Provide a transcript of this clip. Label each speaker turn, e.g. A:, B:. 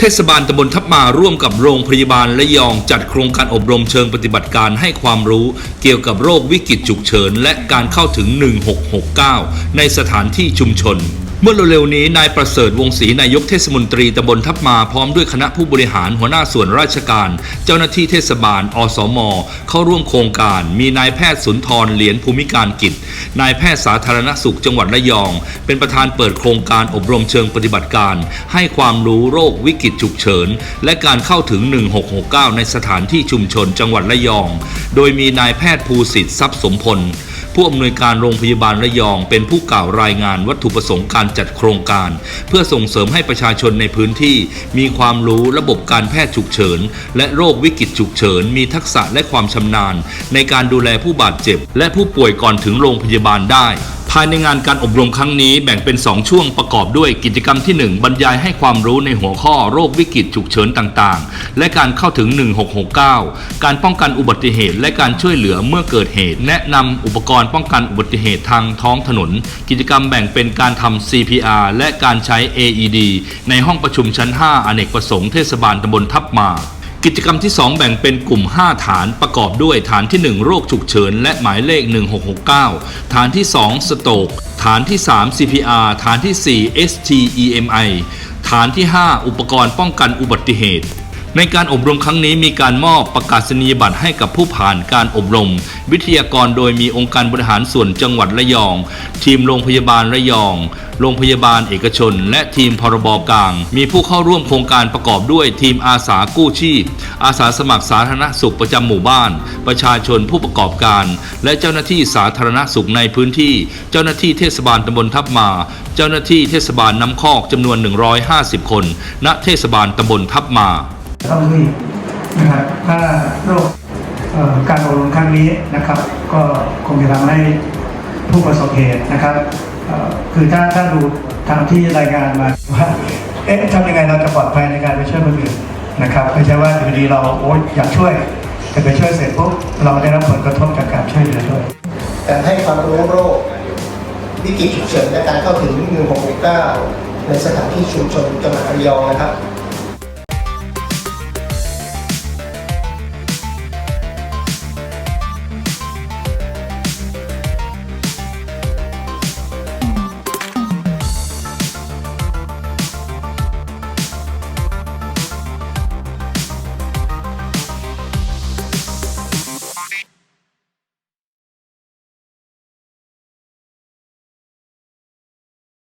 A: เทศบาลตำบลทับมาร่วมกับโรงพยาบาลและยองจัดโครงการอบรมเชิงปฏิบัติการให้ความรู้ เกี่ยวกับโรควิกฤตฉุกเฉิน และการเข้าถึง 1669 ในสถานที่ชุมชน เมื่อเร็วๆนี้นายประเสริฐวงศรีนายกเทศมนตรีตำบลทับมาพร้อมด้วยคณะผู้บริหารหัวหน้าส่วนราชการ เจ้าหน้าที่เทศบาล อสม เข้าร่วมโครงการ มีนายแพทย์สุนทรเหรียญภูมิการกิจ นายแพทย์สาธารณสุขจังหวัดระยอง เป็นประธานเปิดโครงการอบรมเชิงปฏิบัติการ ให้ความรู้โรควิกฤตฉุกเฉิน และการเข้าถึง 1669 ในสถานที่ชุมชนจังหวัดระยอง โดยมีนายแพทย์ภูสิทธิ์ทรัพย์สมพล ผู้อำนวยการโรงพยาบาลระยอง เป็นผู้กล่าวรายงานวัตถุประสงค์การจัดโครงการ เพื่อส่งเสริมให้ประชาชนในพื้นที่ มีความรู้ระบบการแพทย์ฉุกเฉิน และโรควิกฤตฉุกเฉิน มีทักษะและความชำนาญ ในการดูแลผู้บาดเจ็บ และผู้ป่วยก่อนถึงโรงพยาบาลได้ ภายในงานการอบรมครั้งนี้แบ่งเป็น 2 ช่วงประกอบด้วยกิจกรรมที่ 1 บรรยายให้ความรู้ในหัวข้อโรควิกฤตฉุกเฉินต่างๆ และการเข้าถึง 1669 การป้องกันอุบัติเหตุ และการช่วยเหลือเมื่อเกิดเหตุ แนะนำอุปกรณ์ป้องกันอุบัติเหตุทางท้องถนน กิจกรรมแบ่งเป็นการทำ CPR และการใช้ AED ในห้องประชุมชั้น 5 อเนกประสงค์เทศบาลตำบลทับมา กิจกรรมที่ 2 แบ่งเป็นกลุ่ม 5 ฐานประกอบด้วยฐานที่ 1 โรคฉุกเฉิน และหมายเลข 1669 ฐานที่ 2 สโตกฐานที่ 3 CPR ฐานที่ 4 STEMI ฐานที่ 5 อุปกรณ์ป้องกันอุบัติเหตุ ในการอบรมครั้งนี้มีการมอบประกาศนียบัตรให้กับผู้ผ่านการอบรม วิทยากรโดยมีองค์การบริหารส่วนจังหวัดระยอง ทีมโรงพยาบาลระยอง โรงพยาบาลเอกชน และทีมพรบกลาง มีผู้เข้าร่วมโครงการประกอบด้วยทีมอาสากู้ชีพ อาสาสมัครสาธารณสุขประจำหมู่บ้าน ประชาชนผู้ประกอบการ และเจ้าหน้าที่สาธารณสุขในพื้นที่ เจ้าหน้าที่เทศบาลตำบลทับมา เจ้าหน้าที่เทศบาลน้ำคอกจำนวน 150 คน ณ เทศบาลตำบลทับมา
B: ต้องรีบนะครับถ้าโรคการอบรมครั้งนี้นะครับ ก็คงจะทำให้ผู้ประสบเหตุนะครับคือถ้าถ้าดูทางที่รายงานมาว่าเอ๊ะทำยังไงเราจะปลอดภัยในการไปช่วยคนอื่นนะครับไม่ใช่ว่าอยู่ดีเราโอ๊ยอยากช่วยแต่ไปช่วยเสร็จปุ๊บเราได้รับผลกระทบจากการช่วยเหลือด้วย
C: การให้ความรู้โรควิกฤตฉุกเฉินและการเข้าถึง 1669 ในสถานที่ชุมชนจังหวัดระยองนะครับ